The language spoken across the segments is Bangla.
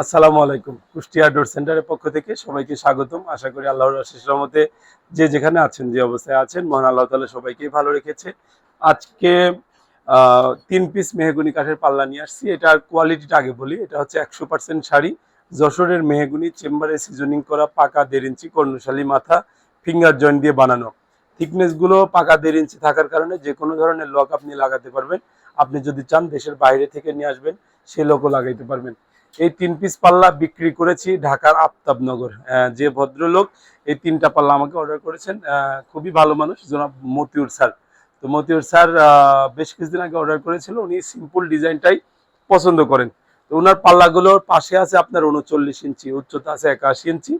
আসসালামু আলাইকুম। কুষ্টিয়া ডোর সেন্টারের পক্ষ থেকে সবাইকে স্বাগতম। আশা করি আল্লাহর আশিস রহমতে যে যেখানে আছেন, যে অবস্থায় আছেন, মহান আল্লাহ তাআলা সবাইকে ভালো রেখেছে। আজকে তিন পিস মেহগুনি কাঠের পাল্লা নিয়ে আসছি। এটার কোয়ালিটিটা আগে বলি, এটা হচ্ছে একশো পার্সেন্ট শাড়ি। যশোরের মেহগুনি চেম্বারে সিজনিং করা পাকা দেড় ইঞ্চি কর্ণশালী মাথা ফিঙ্গার জয়েন্ট দিয়ে বানানো। থিকনেসগুলো পাকা দেড় ইঞ্চি থাকার কারণে যে কোনো ধরনের লক আপনি লাগাতে পারবেন। আপনি যদি চান দেশের বাইরে থেকে নিয়ে আসবেন, সে লকও লাগাইতে পারবেন। এই তিন পিস পাল্লা বিক্রি করেছি ঢাকার আফতাবনগর। যে ভদ্রলোক এই তিনটা পাল্লা আমাকে অর্ডার করেছেন খুবই ভালো মানুষ, জনাব মতিউর স্যার। তো মতিউর স্যার বেশ কিছুদিন আগে অর্ডার করেছিল, উনি সিম্পল ডিজাইনটাই পছন্দ করেন। তো ওনার পাল্লাগুলোর পাশে আছে আপনার উনচল্লিশ ইঞ্চি, উচ্চতা আছে একাশি ইঞ্চি।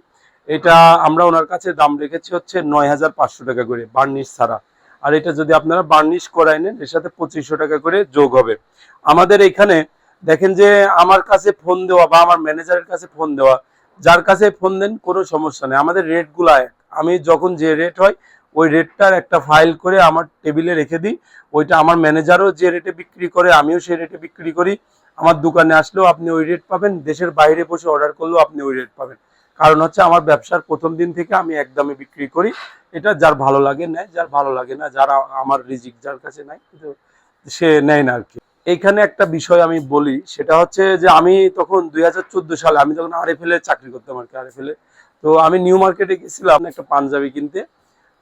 এটা আমরা ওনার কাছে দাম রেখেছি হচ্ছে নয় হাজার পাঁচশো টাকা করে বার্নিশ ছাড়া। আর এটা যদি আপনারা বার্নিশ করাই নেন, এর সাথে পঁচিশশো টাকা করে যোগ হবে। আমাদের এখানে দেখেন যে আমার কাছে ফোন দেওয়া বা আমার ম্যানেজারের কাছে ফোন দেওয়া, যার কাছে ফোন দেন কোনো সমস্যা নেই। আমাদের রেটগুলো এক। আমি যখন যে রেট হয়, ওই রেটটার একটা ফাইল করে আমার টেবিলে রেখে দিই। ওইটা আমার ম্যানেজারও যে রেটে বিক্রি করে, আমিও সেই রেটে বিক্রি করি। আমার দোকানে আসলেও আপনি ওই রেট পাবেন। দেশের বাইরে বসে অর্ডার করলেও আপনি ওই রেট পাবেন। কারণ হচ্ছে আমার ব্যবসার প্রথম দিন থেকে আমি একদমই বিক্রি করি। এটা যার ভালো লাগে নেয়, যার ভালো লাগে না, যারা আমার রিজিক যার কাছে নাই সে নেয় না আর কি। এইখানে একটা বিষয় আমি বলি, সেটা হচ্ছে যে আমি তখন দুই হাজার চোদ্দ সালে, আমি তখন আরএফএল এ চাকরি করতাম আর কি আরএফএল এ। তো আমি নিউ মার্কেটে গেছিলাম একটা পাঞ্জাবি কিনতে।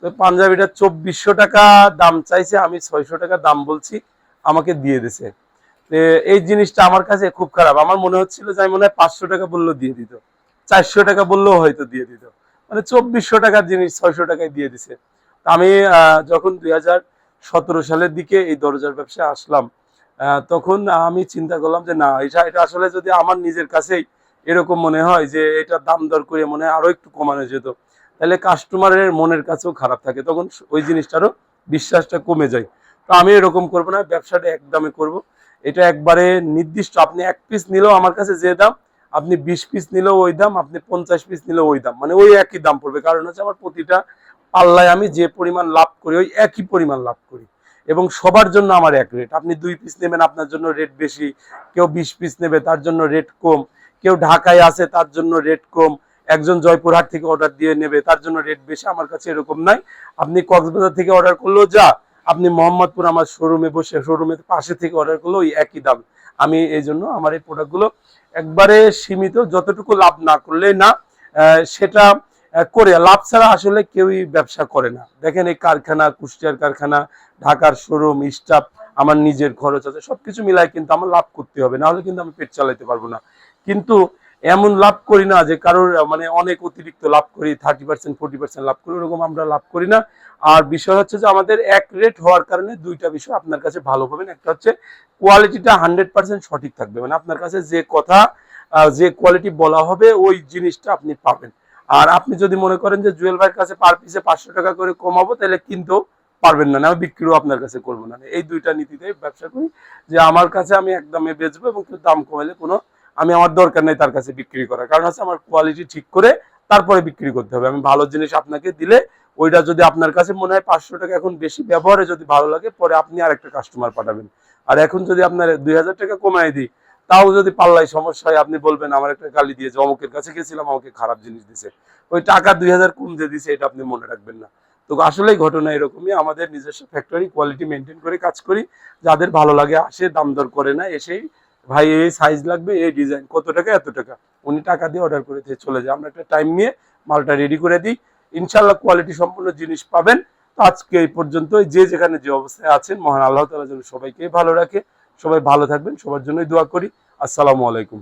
তো পাঞ্জাবিটা চব্বিশশো টাকা দাম চাইছে, আমি ছয়শো টাকা দাম বলছি, আমাকে দিয়ে দিছে এই জিনিসটা আমার কাছে খুব খারাপ। আমার মনে হচ্ছিল যে আমি মনে হয় পাঁচশো টাকা বললেও দিয়ে দিত। চারশো টাকা বললেও হয়তো দিয়ে দিত। মানে চব্বিশশো টাকার জিনিস ছয়শো টাকায় দিয়ে দিছে। আমি যখন দুই সালের দিকে এই দরজার ব্যবসায় আসলাম তখন আমি চিন্তা করলাম যে না, এটা এটা আসলে যদি আমার নিজের কাছেই এরকম মনে হয় যে এটা দাম দর করে মনে হয় আরও একটু কমানো যেত, তাহলে কাস্টমারের মনের কাছেও খারাপ থাকে। তখন ওই জিনিসটারও বিশ্বাসটা কমে যায়। তো আমি এরকম করব না, ব্যবসাটা একদমে করব। এটা একবারে নির্দিষ্ট, আপনি এক পিস নিলেও আমার কাছে যে দাম, আপনি বিশ পিস নিলেও ওই দাম, আপনি পঞ্চাশ পিস নিলেও ওই দাম। মানে ওই একই দাম পড়বে। কারণ হচ্ছে আমার প্রতিটা পাল্লায় আমি যে পরিমাণ লাভ করি, ওই একই পরিমাণ লাভ করি। এবং সবার জন্য আমার এক রেট আপনি দুই পিস নেবেন, আপনার জন্য রেট বেশি। কেউ বিশ পিস নেবে, তার জন্য রেট কম। কেউ ঢাকায় আছে, তার জন্য রেট কম। একজন জয়পুরহাট থেকে অর্ডার দিয়ে নেবে, তার জন্য রেট বেশি। আমার কাছে এরকম নাই। আপনি কক্সবাজার থেকে অর্ডার করলেও যা। আপনি মোহাম্মদপুর আমার শোরুমে বসে শোরুমের পাশে থেকে অর্ডার করলেও ওই একই দাম। আমি এই জন্য আমার এই প্রোডাক্টগুলো একবারে সীমিত, যতটুকু লাভ না করলে না সেটা করে লাভ ছাড়া আসলে কেউই ব্যবসা করে না। দেখেন এই কারখানা, কুষ্টিয়ার কারখানা, ঢাকার শোরুম, স্টাফ, আমার নিজের খরচ আছে, সবকিছু মিলাই কিন্তু আমার লাভ করতে হবে নাহলে কিন্তু আমি পেট চালাতে পারব না। কিন্তু এমন লাভ করি না যে কারোর মানে অনেক অতিরিক্ত লাভ করি থার্টি পার্সেন্ট ফোর্টি পার্সেন্ট লাভ করি, ওরকম আমরা লাভ করি না। আর বিষয় হচ্ছে যে আমাদের এক রেট হওয়ার কারণে দুইটা বিষয় আপনার কাছে ভালো পাবেন। একটা হচ্ছে কোয়ালিটিটা হান্ড্রেড পার্সেন্ট সঠিক থাকবে মানে আপনার কাছে যে কথা যে কোয়ালিটি বলা হবে, ওই জিনিসটা আপনি পাবেন। আর আপনি যদি মনে করেন যে জুয়েল ভাইয়ের কাছে পার পিসে পাঁচশো টাকা করে কমাবো, তাহলে কিন্তু পারবেন না আমি বিক্রিও আপনার কাছে করব না। এই দুইটা নীতিতে ব্যবসা করি যে আমার কাছে আমি একদমে বেচবো এবং দাম কমাইলে কোনো আমি আমার দরকার নেই তার কাছে বিক্রি করার। কারণ হচ্ছে আমার কোয়ালিটি ঠিক করে তারপরে বিক্রি করতে হবে। আমি ভালো জিনিস আপনাকে দিলে ওইটা যদি আপনার কাছে মনে হয় পাঁচশো টাকা এখন বেশি ব্যবহারে যদি ভালো লাগে, পরে আপনি আর একটা কাস্টমার পাঠাবেন। আর এখন যদি আপনার দুই হাজার টাকা কমাই দিই তাও যদি পাল্লাই সমস্যা হয়, আপনি বলবেন, আমার একটা গালি দিয়েছে, অমুকের কাছে গেছিলাম, আমাকে খারাপ জিনিস দিছে ওই টাকা দুই হাজার কম দিয়ে দিছে এটা আপনি মনে রাখবেন না। তো আসলেই ঘটনা এরকমই, আমাদের নিজস্ব ফ্যাক্টরি কোয়ালিটি মেনটেন করে কাজ করি। যাদের ভালো লাগে, আসে, দাম দর করে না এসেই, ভাই, এই সাইজ লাগবে, এই ডিজাইন কত টাকা, এত টাকা? উনি টাকা দিয়ে অর্ডার করে দিয়ে চলে যায়। আমরা একটা টাইম নিয়ে মালটা রেডি করে দিই। ইনশাল্লাহ কোয়ালিটি সম্পূর্ণ জিনিস পাবেন। আজকে এই পর্যন্ত যে যেখানে যে অবস্থায় আছেন, মহান আল্লাহ তালা যেন সবাইকে ভালো রাখে। সবাই ভালো থাকবেন সবার জন্যই দোয়া করি। আসসালামু আলাইকুম।